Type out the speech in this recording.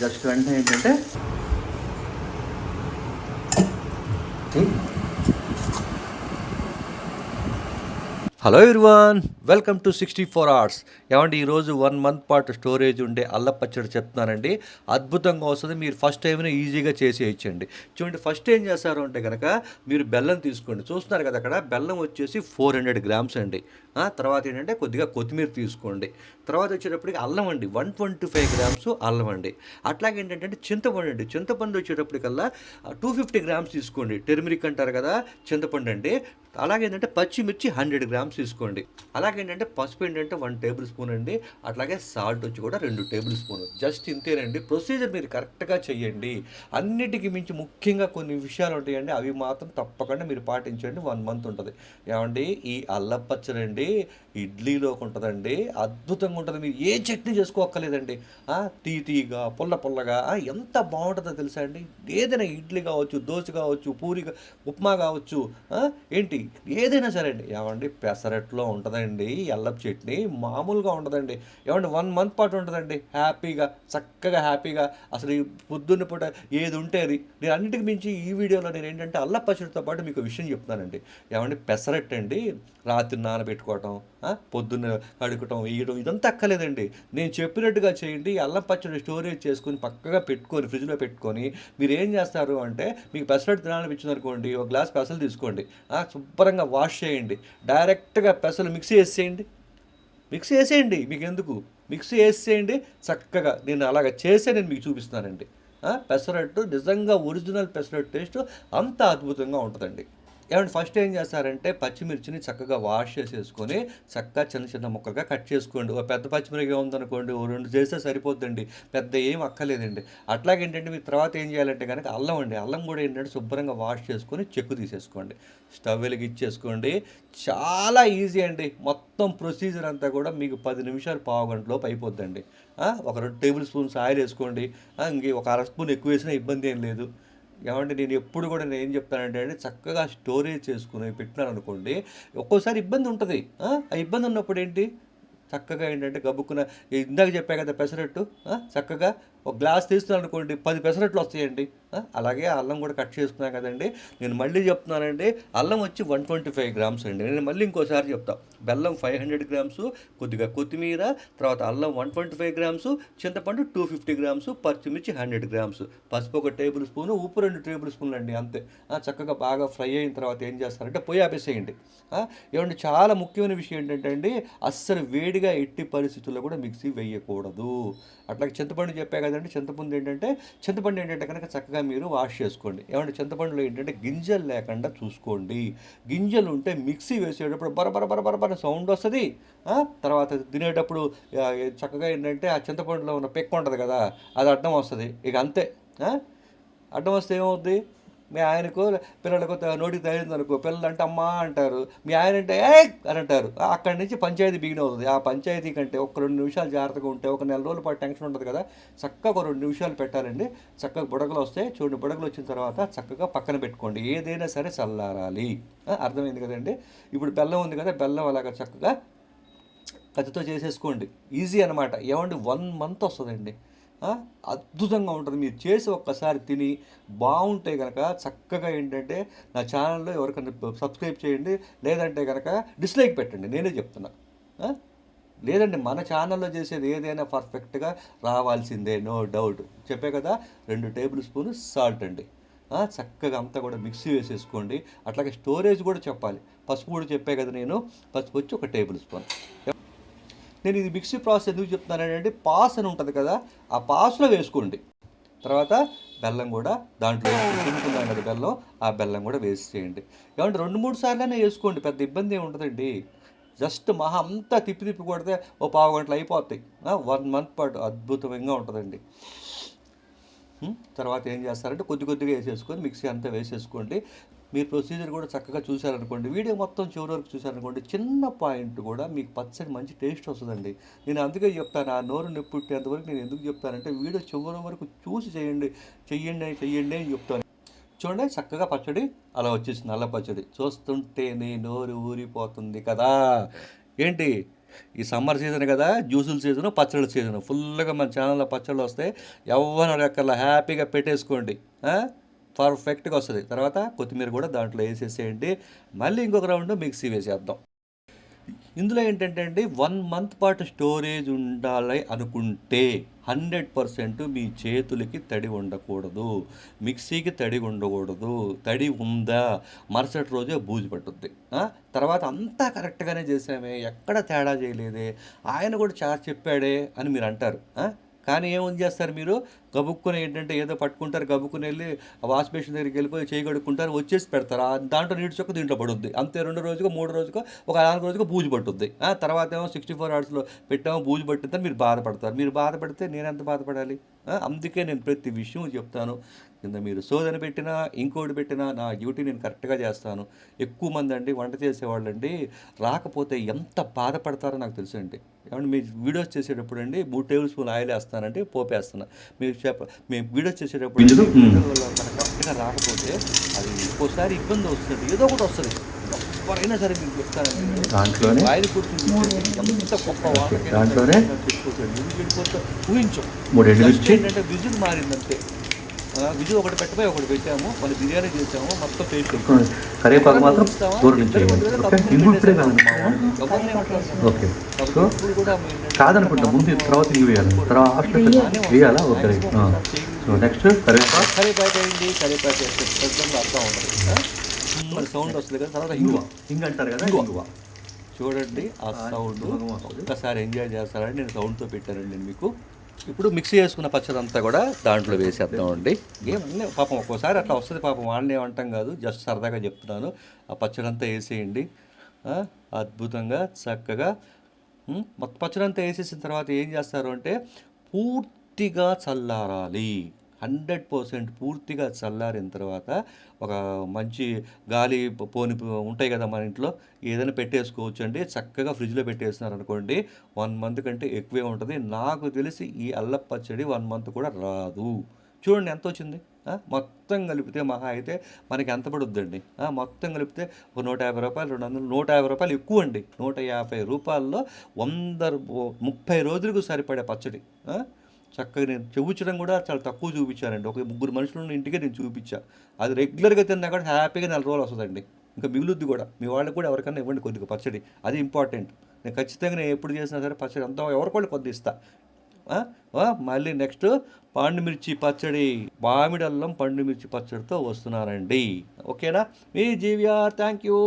Just వెంటనే ఏంటంటే hello Irwan welcome to sixty four hours. ఏమండి ఈరోజు వన్ మంత్ పాటు స్టోరేజ్ ఉండే అల్ల పచ్చడి చెప్తున్నానండి. అద్భుతంగా వస్తుంది. మీరు ఫస్ట్ టైంనే ఈజీగా చేసేయచ్చండి. చూడండి ఫస్ట్ ఏం చేస్తారు అంటే కనుక మీరు బెల్లం తీసుకోండి. చూస్తున్నారు కదా అక్కడ బెల్లం వచ్చేసి ఫోర్ హండ్రెడ్ గ్రామ్స్ అండి. తర్వాత ఏంటంటే కొద్దిగా కొత్తిమీర తీసుకోండి. తర్వాత వచ్చేటప్పటికి అల్లం అండి. వన్ ట్వంటీ ఫైవ్ గ్రామ్స్ అల్లం అండి. అట్లాగే ఏంటంటే చింతపండు అండి. చింతపండు వచ్చేటప్పటికల్లా టూ ఫిఫ్టీ గ్రామ్స్ తీసుకోండి. టెర్మరిక్ అంటారు కదా చింతపండు అండి. అలాగే ఏంటంటే పచ్చిమిర్చి హండ్రెడ్ గ్రామ్స్ తీసుకోండి. అలాగే ఏంటంటే పసుపు ఏంటంటే వన్ టేబుల్ స్పూన్ అండి. అట్లాగే సాల్ట్ వచ్చి కూడా రెండు టేబుల్ స్పూన్. జస్ట్ ఇంతేనండి. ప్రొసీజర్ మీరు కరెక్ట్గా చేయండి అన్నిటికీ మించి ముఖ్యంగా కొన్ని విషయాలు ఉంటాయండి. అవి మాత్రం తప్పకుండా మీరు పాటించండి. వన్ మంత్ ఉంటుంది. ఏమండి? ఈ అల్లం ఇడ్లీలోకి ఉంటుందండి. అద్భుతంగా ఉంటుంది. మీరు ఏ చట్నీ చేసుకోక్కర్లేదండి. తీ తీగా పుల్ల పుల్లగా ఎంత బాగుంటుందో తెలుసా అండి? ఏదైనా ఇడ్లీ కావచ్చు దోశ కావచ్చు పూరి ఉప్మా కావచ్చు ఏంటి? ఏదైనా సరే అండి ఏమండి పెసరట్లో ఉంటుందండి ఎల్లపు చట్నీ మామూలుగా ఉండదండి ఏమండి వన్ మంత్ పాటు ఉంటుందండి. హ్యాపీగా చక్కగా హ్యాపీగా అసలు ఈ పొద్దున్న పూట ఏది ఉంటే అది. నేను అన్నిటికి మించి ఈ వీడియోలో నేను ఏంటంటే అల్ల పాటు మీకు విషయం చెప్తున్నానండి. ఏమండి పెసరట్ అండి రాత్రి నానబెట్టుకోవటం పొద్దున్న కడుకటం వేయడం ఇదంతా అక్కలేదండి నేను చెప్పినట్టుగా చేయండి అల్లం పచ్చడి స్టోరేజ్ చేసుకొని పక్కగా పెట్టుకొని ఫ్రిడ్జ్లో పెట్టుకొని మీరు ఏం చేస్తారు అంటే మీకు పెసరట్టు తినాలనిపించింది అనుకోండి ఒక గ్లాస్ పెసలు తీసుకోండి. శుభ్రంగా వాష్ చేయండి. డైరెక్ట్గా పెసలు మిక్సీ వేసేయండి మిక్సీ వేసేయండి మీకు ఎందుకు మిక్సీ వేసేయండి చక్కగా నేను అలాగ చేసే నేను మీకు చూపిస్తానండి పెసరట్టు నిజంగా ఒరిజినల్ పెసరట్టు టేస్ట్ అంత అద్భుతంగా ఉంటుందండి. ఏమంటే ఫస్ట్ ఏం చేస్తారంటే పచ్చిమిర్చిని చక్కగా వాష్ చేసేసుకొని చక్కగా చిన్న చిన్న ముక్కలుగా కట్ చేసుకోండి. ఓ పెద్ద పచ్చిమిరపకాయ ఉందనుకోండి ఓ రెండు చేస్తే సరిపోద్దండి. పెద్ద ఏం అక్కర్లేదండి. అట్లాగే ఏంటంటే మీరు తర్వాత ఏం చేయాలంటే కనుక అల్లం అండి అల్లం కూడా ఏంటంటే శుభ్రంగా వాష్ చేసుకొని చెక్కు తీసేసుకోండి. స్టవ్ వెలిగిచ్చేసుకోండి. చాలా ఈజీ అండి. మొత్తం ప్రొసీజర్ అంతా కూడా మీకు పది నిమిషాలు పావు గంటలోపు అయిపోద్దండి. ఒక రెండు టేబుల్ స్పూన్స్ ఆయిల్ వేసుకోండి. ఇంకే ఒక అర స్పూన్ ఎక్కువ వేసినా ఇబ్బంది ఏం లేదు. ఏమంటే నేను ఎప్పుడు కూడా నేను ఏం చెప్తానంటే అంటే చక్కగా స్టోరేజ్ చేసుకుని పెట్టినారు అనుకోండి ఒక్కోసారి ఇబ్బంది ఉంటుంది. ఆ ఇబ్బంది ఉన్నప్పుడు ఏంటి? చక్కగా ఏంటంటే గబుక్కున ఇందాక చెప్పా కదా పెసరట్టు చక్కగా ఒక గ్లాస్ తీస్తున్నాను అనుకోండి పది పెసరట్లు వస్తాయండి. అలాగే అల్లం కూడా కట్ చేసుకున్నాం కదండి. నేను మళ్ళీ చెప్తున్నానండి అల్లం వచ్చి వన్ ట్వంటీ ఫైవ్ గ్రామ్స్ అండి. నేను మళ్ళీ ఇంకోసారి చెప్తా బెల్లం ఫైవ్ హండ్రెడ్ గ్రామ్స్ కొద్దిగా కొత్తిమీర తర్వాత అల్లం వన్ ట్వంటీ ఫైవ్ గ్రామ్స్ చింతపండు టూ ఫిఫ్టీ గ్రామ్స్ పచ్చిమిర్చి హండ్రెడ్ గ్రామ్స్. పసుపు ఒక టేబుల్ స్పూన్ ఉప్పు రెండు టేబుల్ స్పూన్లు అండి అంతే. చక్కగా బాగా ఫ్రై అయిన తర్వాత ఏం చేస్తారంటే పొయ్యి ఆపేసేయండి. ఏమంటే చాలా ముఖ్యమైన విషయం ఏంటంటే అండి అస్సలు వేడిగా ఎట్టి పరిస్థితుల్లో కూడా మిక్సీ వేయకూడదు. అట్లాగే చింతపండు చెప్పా కదండి చింతపండు ఏంటంటే చింతపండు ఏంటంటే కనుక చక్కగా మీరు వాష్ చేసుకోండి. ఏమంటే చింతపండులో ఏంటంటే గింజలు లేకుండా చూసుకోండి. గింజలు ఉంటే మిక్సీ వేసేటప్పుడు బర బర బర బర బర సౌండ్ వస్తుంది. తర్వాత తినేటప్పుడు చక్కగా ఏంటంటే ఆ చింతపండులో ఉన్న పెక్క ఉంటుంది కదా అది అడ్డం వస్తుంది. ఇక అంతే. అడ్డం వస్తే ఏమవుద్ది? మీ ఆయనకు పిల్లలకు నోటికి తగిలింది అనుకో పిల్లలు అంటే అమ్మా అంటారు. మీ ఆయన అంటే ఏ అని అంటారు. ఆ, అక్కడి నుంచి పంచాయతీ బిగిన్ అవుతుంది. ఆ పంచాయతీ కంటే ఒక రెండు నిమిషాలు జాగ్రత్తగా ఉంటే ఒక నెల రోజుల పాటు టెన్షన్ ఉంటుంది కదా చక్కగా ఒక రెండు నిమిషాలు పెట్టాలండి. చక్కగా బుడగలు వస్తాయి. చూడండి బుడగలు వచ్చిన తర్వాత చక్కగా పక్కన పెట్టుకోండి. ఏదైనా సరే చల్లారాలి. అర్థమైంది కదండి? ఇప్పుడు బెల్లం ఉంది కదా బెల్లం అలాగా చక్కగా కత్తితో చేసేసుకోండి. ఈజీ అనమాట ఏమండి? వన్ మంత్ వస్తుందండి. అద్భుతంగా ఉంటుంది. మీరు చేసి ఒక్కసారి తిని బాగుంటే కనుక చక్కగా ఏంటంటే నా ఛానల్లో ఎవరికైనా సబ్స్క్రైబ్ చేయండి. లేదంటే కనుక డిస్లైక్ పెట్టండి. నేనే చెప్తున్నా. లేదండి మన ఛానల్లో చేసేది ఏదైనా పర్ఫెక్ట్గా రావాల్సిందే. No doubt. చెప్పే కదా రెండు టేబుల్ స్పూన్ సాల్ట్ అండి. చక్కగా అంతా కూడా మిక్సీ వేసేసుకోండి అట్లాగే స్టోరేజ్ కూడా చెప్పాలి. పసుపు కూడా చెప్పే కదా నేను. పసుపు వచ్చి ఒక టేబుల్ స్పూన్. నేను ఇది మిక్సీ ప్రాసెస్ ఎందుకు చెప్తున్నానంటే పాస్ అని ఉంటుంది కదా ఆ పాస్లో వేసుకోండి. తర్వాత బెల్లం కూడా దాంట్లో తినుకున్నాం కదా బెల్లం ఆ బెల్లం కూడా వేసేయండి ఏమంటే రెండు మూడు సార్లైనా వేసుకోండి పెద్ద ఇబ్బంది ఏమి ఉంటుందండి జస్ట్ మహా అంతా తిప్పి తిప్పి కొడితే ఓ పావు గంటలు అయిపోతాయి. వన్ మంత్ పాటు అద్భుతంగా ఉంటుందండి. తర్వాత ఏం చేస్తారంటే కొద్ది కొద్దిగా వేసేసుకొని మిక్సీ అంతా వేసేసుకోండి. మీరు ప్రొసీజర్ కూడా చక్కగా చూశారనుకోండి వీడియో మొత్తం చివరి వరకు చూశారనుకోండి చిన్న పాయింట్ కూడా మీకు పచ్చడి మంచి టేస్ట్ వస్తుందండి. నేను అందుకే చెప్తాను ఆ నోరు నొప్పి పుట్టేంతవరకు నేను ఎందుకు చెప్తానంటే వీడియో చివరి వరకు చూసి చేయండి చెయ్యండి చెయ్యండి అని చెప్తాను. చూడండి చక్కగా పచ్చడి అలా వచ్చేసింది నల్ల పచ్చడి. చూస్తుంటేనే నోరు ఊరిపోతుంది కదా. ఏంటి? ఈ సమ్మర్ సీజన్ కదా జ్యూసుల సీజన్ పచ్చళ్ళ సీజన్ ఫుల్గా మన ఛానల్లో పచ్చళ్ళు వస్తే ఎవరు అడగక్కర్లా హ్యాపీగా పెట్టేసుకోండి పర్ఫెక్ట్గా వస్తుంది. తర్వాత కొత్తిమీర కూడా దాంట్లో వేసేసేయండి. మళ్ళీ ఇంకొక రౌండ్ మిక్సీ వేసేద్దాం. ఇందులో ఏంటంటే అండి వన్ మంత్ పాటు స్టోరేజ్ ఉండాలి అనుకుంటే హండ్రెడ్ పర్సెంట్ మీ చేతులకి తడి ఉండకూడదు. మిక్సీకి తడి ఉండకూడదు. తడి ఉందా? మరుసటి రోజే బూజు పట్టుద్ది. తర్వాత అంతా కరెక్ట్గానే చేసామే. ఎక్కడ తేడా చేయలేదే? ఆయన కూడా చాలా చెప్పాడే అని మీరు అంటారు. కానీ ఏమని చేస్తారు మీరు? గబుక్కుని ఏంటంటే ఏదో పట్టుకుంటారు గబుక్కుని వెళ్ళి వాష్ బేసిన్ దగ్గరికి వెళ్ళిపోయి చేయి కడుక్కుంటారు వచ్చేసి పెడతారు. దాంట్లో నీటి చొక్క దీంట్లో పడుద్ది. అంతే రెండు రోజుకు మూడు రోజుకు ఒక నాలుగు రోజుకు బూజు పట్టుద్ది. తర్వాత ఏమో సిక్స్టీ ఫోర్ అవర్స్లో పెట్టామో బూజు పట్టిందని మీరు బాధపడతారు. మీరు బాధపడితే నేను ఎంత బాధపడాలి అందుకే నేను ప్రతి విషయం చెప్తాను. కింద మీరు సోదన పెట్టినా ఇంకోటి పెట్టినా నా డ్యూటీ నేను కరెక్ట్గా చేస్తాను. ఎక్కువ మంది అండి వంట చేసేవాళ్ళు అండి రాకపోతే ఎంత బాధపడతారో నాకు తెలుసు అండి. ఏమంటే మీ వీడియోస్ చేసేటప్పుడు అండి మూడు టేబుల్ స్పూన్ ఆయిల్ వేస్తానంటే పోపు వేస్తున్నా మీరు చెప్ప మేము వీడియోస్ చేసేటప్పుడు కరెక్ట్గా రాకపోతే అది ఒక్కోసారి ఇబ్బంది వస్తుంది ఏదో ఒకటి వస్తుంది. ఎవరైనా సరే మీకు చెప్తానండి. దాంట్లోనే? ఆయిల్ కూర్చుని ఎంత గొప్ప వాళ్ళకైనా దాంట్లోనే? ఊహించం. మూడు ఏంటంటే విజిల్ మారిందంతే. ఆ, విజిల్ ఒకటి పెట్టబోయి ఒకటి పెట్టాము. మళ్ళీ బిర్యానీ చేసాము. మొత్తం టేస్ట్ కరివేపాకు మాత్రం. ఓకే? సో కాదనుకుంటా. ముందు తర్వాత ఇంగు వేయాలి. తర్వాత వేయాలా. ఓకే. సో నెక్స్ట్ కరివేపాకు. కరివేపాకు అయింది కరివేపాకు అర్థం ఉంటుంది? మరి సౌండ్ వస్తుంది కదా? తర్వాత ఇంగువ. ఇంగ అంటారు కదా? ఇంగువ. ఇంగువ. చూడండి ఆ సౌండ్. ఒక్కసారి ఎంజాయ్ చేస్తారని నేను సౌండ్తో పెట్టానండి నేను మీకు. ఇప్పుడు మిక్సీ చేసుకున్న పచ్చడి అంతా కూడా దాంట్లో వేసేద్దామండి ఏమన్నా పాపం ఒక్కోసారి అట్లా వస్తుంది పాపం వాళ్ళని ఏమంటాం కాదు జస్ట్ సరదాగా చెప్తున్నాను. ఆ పచ్చడి అంతా వేసేయండి అద్భుతంగా చక్కగా మొత్తం పచ్చడి అంతా వేసేసిన తర్వాత ఏం చేస్తారు అంటే పూర్తిగా చల్లారాలి. హండ్రెడ్ పర్సెంట్ పూర్తిగా చల్లారిన తర్వాత ఒక మంచి గాలి పోని ఉంటాయి కదా మన ఇంట్లో ఏదైనా పెట్టేసుకోవచ్చు అండి చక్కగా ఫ్రిడ్జ్లో పెట్టేస్తున్నారు అనుకోండి వన్ మంత్ కంటే ఎక్కువే ఉంటుంది. నాకు తెలిసి ఈ అల్ల పచ్చడి వన్ మంత్ కూడా రాదు. చూడండి ఎంత వచ్చింది? మొత్తం కలిపితే మహా అయితే మనకి ఎంత పడుద్దండి? మొత్తం కలిపితే ఒక నూట యాభై రూపాయలు రెండు వందలు నూట యాభై రూపాయలు ఎక్కువ అండి. నూట యాభై రూపాయల్లో వంద ముప్పై రోజులకు సరిపడే పచ్చడి. చక్కగా నేను చూపించడం కూడా చాలా తక్కువ చూపించానండి. ఒక ముగ్గురు మనుషులు ఉన్న ఇంటికే నేను చూపించా. అది రెగ్యులర్గా తిన్నా కూడా హ్యాపీగా నెల రోజులు వస్తుందండి. ఇంకా మిగులుద్ది కూడా. మీ వాళ్ళకి కూడా ఎవరికైనా ఇవ్వండి కొద్దిగా పచ్చడి. అది ఇంపార్టెంట్. నేను ఖచ్చితంగా నేను ఎప్పుడు చేసినా సరే పచ్చడి అంతా ఎవరికోళ్ళు కొద్ది ఇస్తా. మళ్ళీ నెక్స్ట్ పండుమిర్చి పచ్చడి. మామిడి అల్లం పండుమిర్చి పచ్చడితో వస్తున్నానండి ఓకేనా? మీ జీవియా థ్యాంక్ యూ